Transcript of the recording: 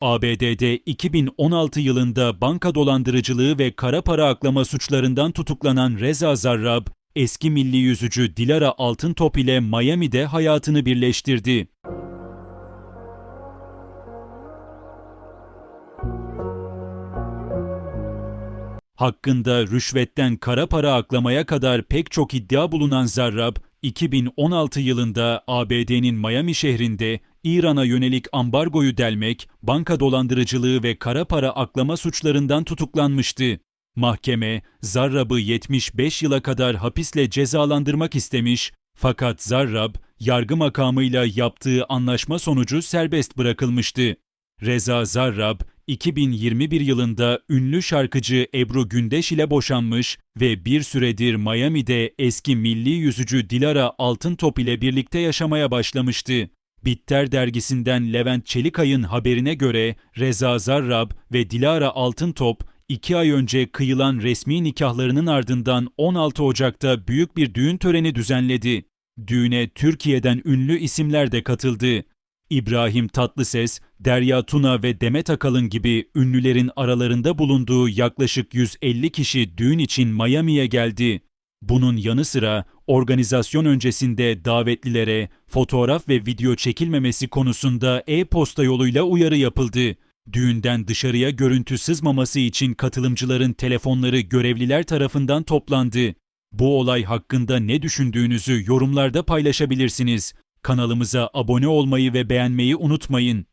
ABD'de 2016 yılında banka dolandırıcılığı ve kara para aklama suçlarından tutuklanan Reza Zarrab, eski milli yüzücü Dilara Altıntop ile Miami'de hayatını birleştirdi. Hakkında rüşvetten kara para aklamaya kadar pek çok iddia bulunan Zarrab, 2016 yılında ABD'nin Miami şehrinde İran'a yönelik ambargoyu delmek, banka dolandırıcılığı ve kara para aklama suçlarından tutuklanmıştı. Mahkeme, Zarrab'ı 75 yıla kadar hapisle cezalandırmak istemiş fakat Zarrab, yargı makamıyla yaptığı anlaşma sonucu serbest bırakılmıştı. Reza Zarrab, 2021 yılında ünlü şarkıcı Ebru Gündeş ile boşanmış ve bir süredir Miami'de eski milli yüzücü Dilara Altıntop ile birlikte yaşamaya başlamıştı. Bitter dergisinden Levent Çelikay'ın haberine göre Reza Zarrab ve Dilara Altıntop iki ay önce kıyılan resmi nikahlarının ardından 16 Ocak'ta büyük bir düğün töreni düzenledi. Düğüne Türkiye'den ünlü isimler de katıldı. İbrahim Tatlıses, Derya Tuna ve Demet Akalın gibi ünlülerin aralarında bulunduğu yaklaşık 150 kişi düğün için Miami'ye geldi. Bunun yanı sıra organizasyon öncesinde davetlilere fotoğraf ve video çekilmemesi konusunda e-posta yoluyla uyarı yapıldı. Düğünden dışarıya görüntü sızmaması için katılımcıların telefonları görevliler tarafından toplandı. Bu olay hakkında ne düşündüğünüzü yorumlarda paylaşabilirsiniz. Kanalımıza abone olmayı ve beğenmeyi unutmayın.